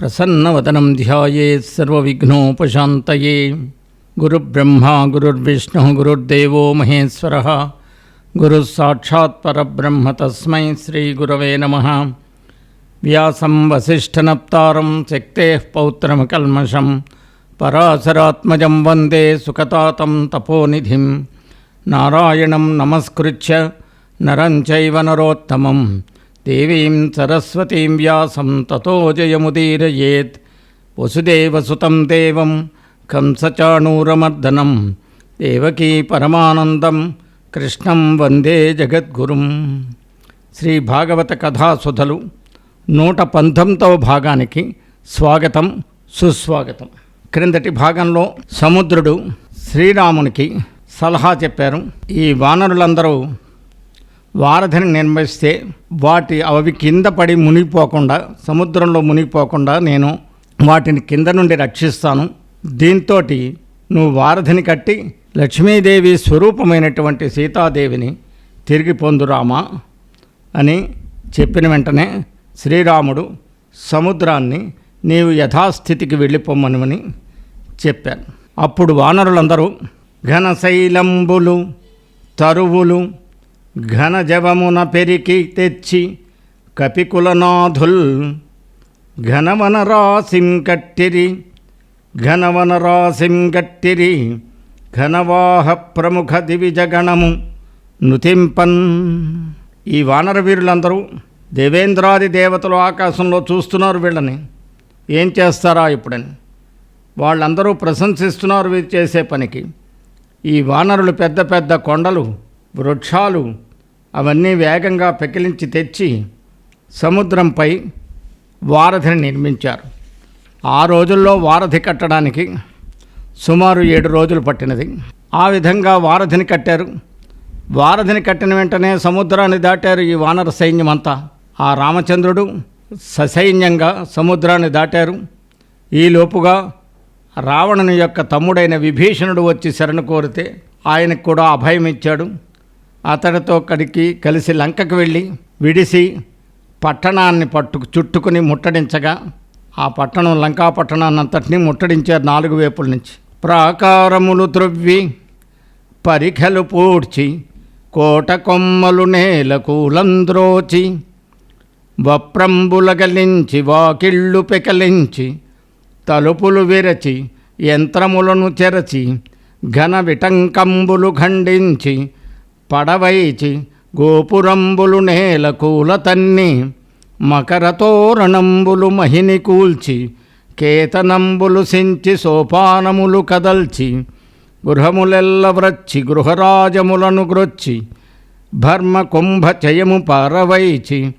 ప్రసన్నవదనం ధ్యాయే సర్వవిఘ్నోపశాంతయే గురుబ్రహ్మ గురుర్విష్ణు గురుర్దేవో మహేశ్వర గురు సాక్షాత్ పరబ్రహ్మ తస్మై శ్రీ గురవే నమ వ్యాసం వసిష్ఠనప్తారం శక్తే పౌత్రమకల్మషం పరాశరాత్మజం వందే సుఖతాతం తపోనిధిం నారాయణం నమస్కృత్య నరం చైవ నరోత్తమం దేవీం సరస్వతీం వ్యాసం తతో జయముదీరయేత్. వసుదేవసుతం దేవం కంసచాణూరమర్దనం. దేవకీ పరమానందం కృష్ణం వందే జగద్గురుం. శ్రీ భాగవత కథాసుధలు నూట పంతొమ్మిదవ భాగానికి స్వాగతం సుస్వాగతం. క్రిందటి భాగంలో సముద్రుడు శ్రీరామునికి సలహా చెప్పారు. ఈ వానరులందరూ వారధిని నిర్మిస్తే వాటి అవి కింద పడి మునిగిపోకుండా సముద్రంలో మునిగిపోకుండా నేను వాటిని కింద నుండి రక్షిస్తాను. దీంతో నువ్వు వారధిని కట్టి లక్ష్మీదేవి స్వరూపమైనటువంటి సీతాదేవిని తిరిగి పొందురామా అని చెప్పిన వెంటనే శ్రీరాముడు సముద్రాన్ని నీవు యథాస్థితికి వెళ్ళిపోమ్మనమని చెప్పాను. అప్పుడు వానరులందరూ ఘనశైలంబులు తరువులు ఘనజవమున పెరికి తెచ్చి కపికులనాథుల్ ఘనవనరాశిం కట్టిరి ఘనవనరాశిం కట్టిరి ఘనవాహ ప్రముఖ దివిజగణము నుతింపన్. ఈ వానర వీరులందరూ దేవేంద్రాది దేవతలు ఆకాశంలో చూస్తున్నారు వీళ్ళని. ఏం చేస్తారా ఇప్పుడని? వాళ్ళందరూ ప్రశంసిస్తున్నారు వీరు చేసే పనికి. ఈ వానరులు పెద్ద పెద్ద కొండలు వృక్షాలు అవన్నీ వేగంగా పెకిలించి తెచ్చి సముద్రంపై వారధిని నిర్మించారు. ఆ రోజుల్లో వారధి కట్టడానికి సుమారు ఏడు రోజులు పట్టినది. ఆ విధంగా వారధిని కట్టారు. వారధిని కట్టిన వెంటనే సముద్రాన్ని దాటారు ఈ వానర సైన్యం అంతా ఆ రామచంద్రుడు ససైన్యంగా సముద్రాన్ని దాటారు. ఈలోపుగా రావణుని యొక్క తమ్ముడైన విభీషణుడు వచ్చి శరణు కోరితే ఆయనకు కూడా అభయం ఇచ్చాడు అతడితో కడికి కలిసి లంకకు వెళ్ళి విడిసి పట్టణాన్ని పట్టుకు చుట్టుకుని ముట్టడించగా ఆ పట్టణం లంకా పట్టణాన్నంతటినీ ముట్టడించారు నాలుగు వైపుల నుంచి. ప్రాకారములు త్రొవ్వి పరిఖలు పూడ్చి కోట కొమ్మలు నేలకూలంద్రోచి వప్రంబులగలించి వాకిళ్ళు పెకలించి తలుపులు విరచి యంత్రములను చెరచి ఘన విటంకంబులు ఖండించి పడవైచి గోపురంబులు నేలకూల తన్ని మకరతోరణంబులు మహిని కూల్చి కేతనంబులు సించి సోపానములు కదల్చి గృహములెల్ల వ్రచ్చి గృహరాజములను గ్రొచ్చి భర్మ కుంభ చయము పారవైచి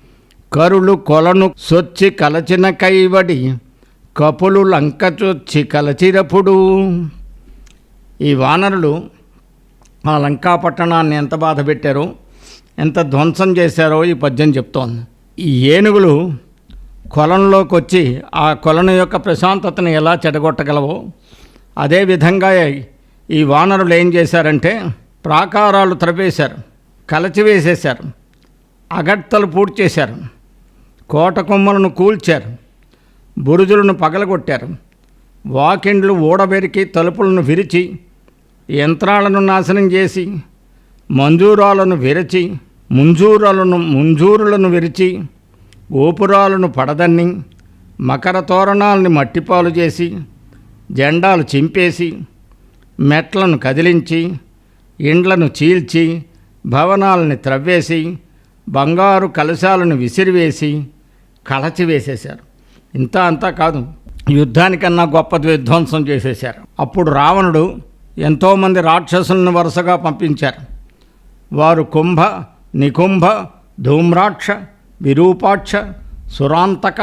కరులు కొలను సొచ్చి కలచిన కైవడి కపులు లంక చొచ్చి కలచిరపుడు. ఈ వానరులు ఆ లంకా పట్టణాన్ని ఎంత బాధ పెట్టారో ఎంత ధ్వంసం చేశారో ఈ పద్యం చెప్తోంది. ఈ ఏనుగులు కొలంలోకి వచ్చి ఆ కొలను యొక్క ప్రశాంతతను ఎలా చెడగొట్టగలవో అదేవిధంగా ఈ వానరులు ఏం చేశారంటే ప్రాకారాలు త్రవేశారు కలచివేసేశారు అగడ్తలు పూర్తి చేశారు కోట కొమ్మలను కూల్చారు బురుజులను పగలగొట్టారు వాకిండ్లు ఊడబెరికి తలుపులను విరిచి యంత్రాలను నాశనం చేసి మంజూరాలను విరచి ముంజూరాలను ముంజూరులను విరిచి గోపురాలను పడదన్ని మకర తోరణాలని మట్టిపాలు చేసి జెండాలు చింపేసి మెట్లను కదిలించి ఇండ్లను చీల్చి భవనాలని త్రవ్వేసి బంగారు కలశాలను విసిరివేసి కలచివేసేశారు ఇంత అంతా కాదు. యుద్ధానికన్నా గొప్ప విధ్వంసం చేసేశారు. అప్పుడు రావణుడు ఎంతోమంది రాక్షసులను వరుసగా పంపించారు. వారు కుంభ నికుంభ ధూమ్రాక్ష విరూపాక్ష సురాంతక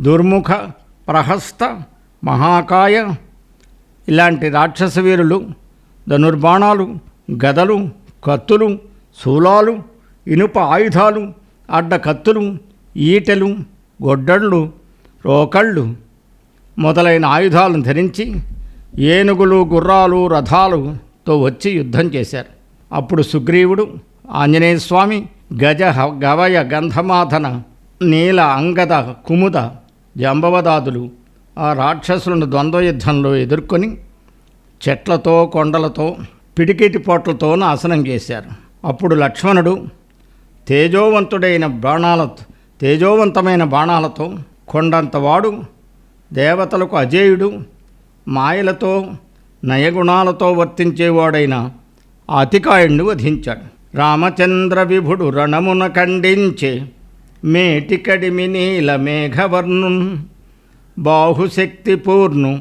దుర్ముఖ ప్రహస్త మహాకాయ ఇలాంటి రాక్షస వీరులు ధనుర్బాణాలు గదలు కత్తులు శూలాలు ఇనుప ఆయుధాలు అడ్డ కత్తులు ఈటెలు గొడ్డళ్ళు రోకళ్ళు మొదలైన ఆయుధాలను ధరించి ఏనుగులు గుర్రాలు రథాలుతో వచ్చి యుద్ధం చేశారు. అప్పుడు సుగ్రీవుడు ఆంజనేయస్వామి గజ గవయ గంధమాధన నీల అంగద కుముద జంబవదాదులు ఆ రాక్షసులను ద్వంద్వ యుద్ధంలో ఎదుర్కొని చెట్లతో కొండలతో పిడికిటి పోట్లతో నాశనం చేశారు. అప్పుడు లక్ష్మణుడు తేజోవంతుడైన బాణాల తేజోవంతమైన బాణాలతో కొండంతవాడు దేవతలకు అజేయుడు మాయలతో నయగుణాలతో వర్తించేవాడైన అతికాయుణ్ణి వధించాడు. రామచంద్ర విభుడు రణమున ఖండించే మేటికడిమి నీల మేఘవర్ణున్ బాహుశక్తిపూర్ణు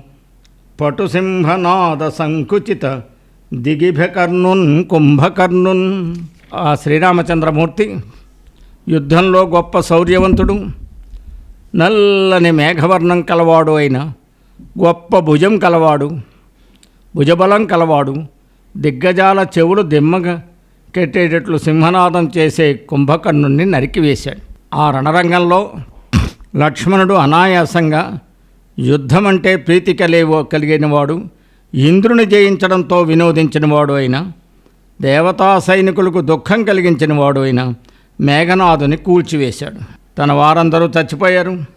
పటుసింహనాద సంకుచిత దిగిభకర్ణున్ కుంభకర్ణున్. ఆ శ్రీరామచంద్రమూర్తి యుద్ధంలో గొప్ప శౌర్యవంతుడు నల్లని మేఘవర్ణం కలవాడు అయిన గొప్ప భుజం కలవాడు భుజబలం కలవాడు దిగ్గజాల చెవులు దిమ్మగా కెట్టేటట్లు సింహనాదం చేసే కుంభకర్ణుణ్ణి నరికివేశాడు ఆ రణరంగంలో లక్ష్మణుడు అనాయాసంగా యుద్ధమంటే ప్రీతి కలిగో కలిగినవాడు ఇంద్రుని జయించడంతో వినోదించినవాడు అయిన దేవతా సైనికులకు దుఃఖం కలిగించినవాడు అయిన మేఘనాథుని కూల్చివేశాడు. తన వారందరూ చచ్చిపోయారు.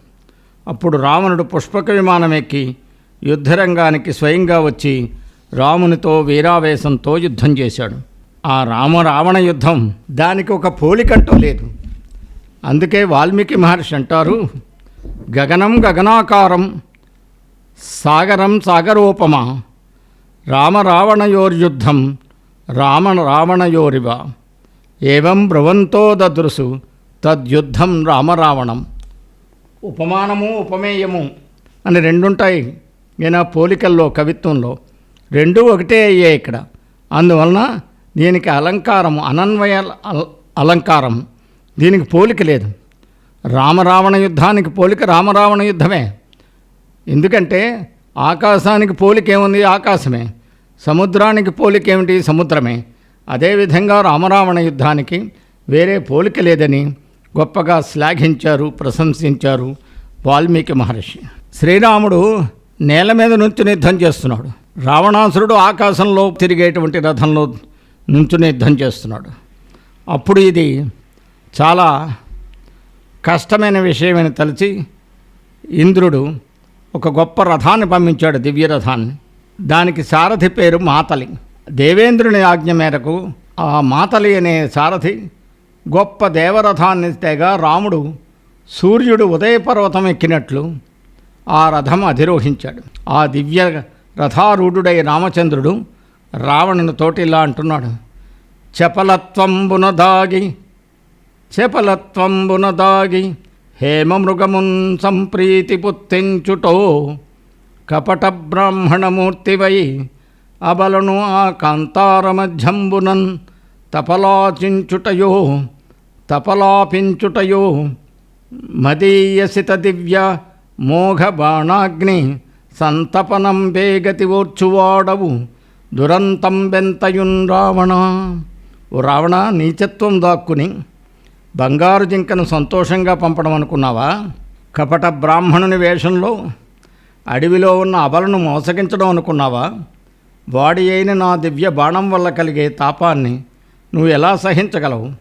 అప్పుడు రావణుడు పుష్పక విమానమెక్కి యుద్ధరంగానికి స్వయంగా వచ్చి రామునితో వీరావేశంతో యుద్ధం చేశాడు. ఆ రామ రావణ యుద్ధం దానికి ఒక పోలికంటూ లేదు. అందుకే వాల్మీకి మహర్షి అంటారు గగనం గగనాకారం సాగరం సాగరోపమా రామరావణయోర్యుద్ధం రామ రావణయోరివ ఏవం బ్రువంతో దదృశు తద్యుద్ధం రామరావణం. ఉపమానము ఉపమేయము అని రెండుంటాయి. ఆ పోలికల్లో కవిత్వంలో. రెండూ ఒకటే అయ్యాయి ఇక్కడ. అందువలన దీనికి అలంకారం అనన్వయ అల- అలంకారం. దీనికి పోలిక లేదు. రామరావణ యుద్ధానికి పోలిక రామరావణ యుద్ధమే. ఎందుకంటే ఆకాశానికి పోలిక ఏముంది ఆకాశమే. సముద్రానికి పోలిక ఏమిటి సముద్రమే. అదేవిధంగా రామరావణ యుద్ధానికి వేరే పోలిక లేదని గొప్పగా శ్లాఘించారు ప్రశంసించారు వాల్మీకి మహర్షి. శ్రీరాముడు నేల మీద నుంచుని యుద్ధం చేస్తున్నాడు. రావణాసురుడు ఆకాశంలో తిరిగేటువంటి రథంలో నుంచుని యుద్ధం చేస్తున్నాడు. అప్పుడు ఇది చాలా కష్టమైన విషయమని తలచి ఇంద్రుడు ఒక గొప్ప రథాన్ని పంపించాడు దివ్య రథాన్ని. దానికి సారథి పేరు మాతలి. దేవేంద్రుని ఆజ్ఞ మేరకు ఆ మాతలి అనే సారథి గొప్ప దేవరథాన్ని తెగ రాముడు సూర్యుడు ఉదయపర్వతం ఎక్కినట్లు ఆ రథం అధిరోహించాడు. ఆ దివ్య రథారూఢుడై రామచంద్రుడు రావణుని తోటి ఇలా అంటున్నాడు చపలత్వంబున దాగి చపలత్వంబున దాగి హేమమృగమున్ సంప్రీతి పుత్తించుటో కపట బ్రాహ్మణమూర్తివై అబలను ఆ కాంతారమధ్యంబునన్ తపలాచించుటయో తపలాపించుటయో. మదీయసిత దివ్య మోఘ బాణాగ్ని సంతపనం వేగతి ఓర్చువాడవు దురంతం వెంతయున్ రావణ. ఓ రావణ నీచత్వం దాక్కుని బంగారు జింకను సంతోషంగా పంపడం అనుకున్నావా? కపట బ్రాహ్మణుని వేషంలో అడవిలో ఉన్న అబలను మోసగించడం అనుకున్నావా? వాడి అయిన నా దివ్య బాణం వల్ల కలిగే తాపాన్ని నువ్వు ఎలా సహించగలవు?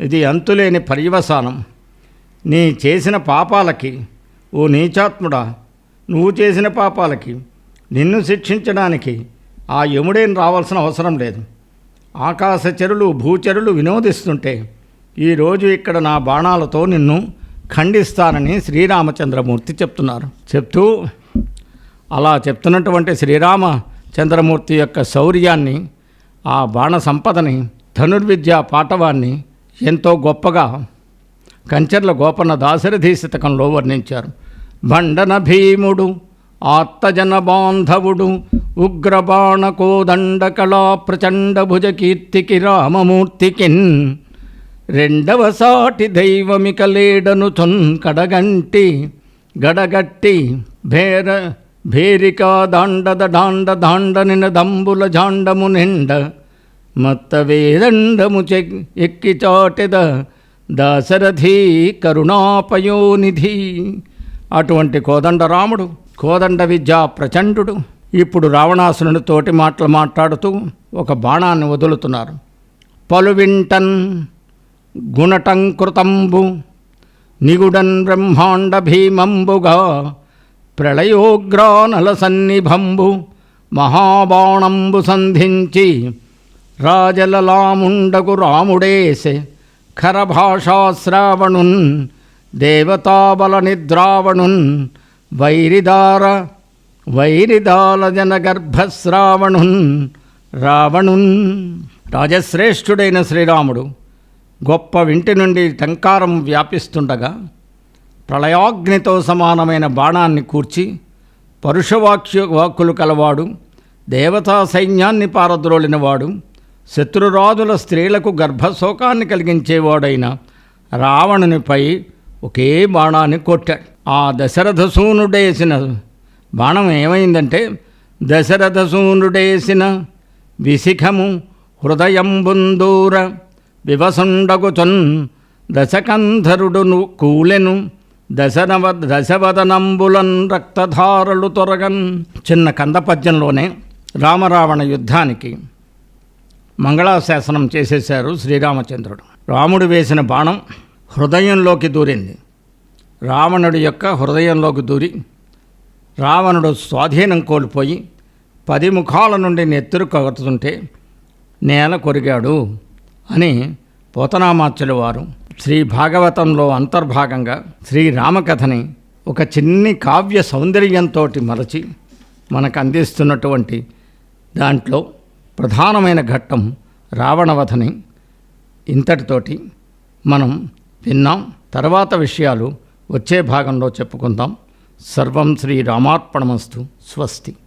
ఇది అంతులేని పర్యవసానం. నీ చేసిన పాపాలకి ఓ నీచాత్ముడా నువ్వు చేసిన పాపాలకి నిన్ను శిక్షించడానికి ఆ యముడేం రావాల్సిన అవసరం లేదు. ఆకాశచరులు భూచరులు వినోదిస్తుంటే ఈరోజు ఇక్కడ నా బాణాలతో నిన్ను ఖండిస్తానని శ్రీరామచంద్రమూర్తి చెప్తున్నారు. చెప్తూ అలా చెప్తున్నటువంటి శ్రీరామచంద్రమూర్తి యొక్క శౌర్యాన్ని ఆ బాణ సంపదని ధనుర్విద్యా పాఠవాన్ని ఎంతో గొప్పగా కంచర్ల గోపన్న దాశరథి శతకంలో వర్ణించారు. భండన భీముడు ఆత్తజన బాంధవుడు ఉగ్రబాణ కోదండ కళా ప్రచండ భుజ కీర్తికి రామమూర్తికిన్. రెండవ సాటి దైవమిక లేడను చొన్ కడగంటి గడగట్టి భేర భేరికా దాండద దాండ దాండనిన దంబుల జాండము నిండ మత్త వేదండము చె ఎక్కి చాటెద దాశరథి కరుణాపయోనిధి అటువంటి కోదండరాముడు కోదండ విద్యా ప్రచండు ఇప్పుడు రావణాసురుని తోటి మాటలు మాట్లాడుతూ ఒక బాణాన్ని వదులుతున్నారు పలువింటన్ గుణటంకృతంబు నిగుడన్ బ్రహ్మాండ భీమంబుగా ప్రళయోగ్రానల సన్నిభంబు మహాబాణంబు సంధించి రాజలలాముండగు రాముడేసె ఖరభాషాశ్రావణున్ దేవతాబల నిద్రావణున్ వైరిదార వైరిదాల జనగర్భశ్రావణున్ రావణున్. రాజశ్రేష్ఠుడైన శ్రీరాముడు గొప్ప వింటి నుండి టంకారం వ్యాపిస్తుండగా ప్రళయాగ్నితో సమానమైన బాణాన్ని కూర్చి పరుషవాక్య వాక్కులు కలవాడు దేవతా సైన్యాన్ని పారద్రోలినవాడు శత్రురాజుల స్త్రీలకు గర్భశోకాన్ని కలిగించేవాడైన రావణునిపై ఒకే బాణాన్ని కొట్టాడు ఆ దశరథసూనుడేసిన బాణం ఏమైందంటే దశరథసూనుడేసిన విశిఖము హృదయంబుందూర వివసుండగుచన్ దశకంధరుడును కూలెను దశనవ దశవదనంబులన్ రక్తధారలు తొరగన్. చిన్న కందపద్యంలోనే రామరావణ యుద్ధానికి మంగళాశాసనం చేసేశారు శ్రీరామచంద్రుడు. రాముడు వేసిన బాణం హృదయంలోకి దూరింది. రావణుడి యొక్క హృదయంలోకి దూరి రావణుడు స్వాధీనం కోల్పోయి పది ముఖాల నుండి నెత్తురు కగుతుంటే నేల కొరిగాడు అని పోతనామాచ్యుల వారు శ్రీ భాగవతంలో అంతర్భాగంగా శ్రీరామకథని ఒక చిన్ని కావ్య సౌందర్యంతో మరచి మనకు అందిస్తున్నటువంటి దాంట్లో ప్రధానమైన ఘట్టం రావణవధని. ఇంతటితోటి మనం విన్నాం. తర్వాత విషయాలు వచ్చే భాగంలో చెప్పుకుందాం. సర్వం శ్రీ రామార్పణమస్తు. స్వస్తి.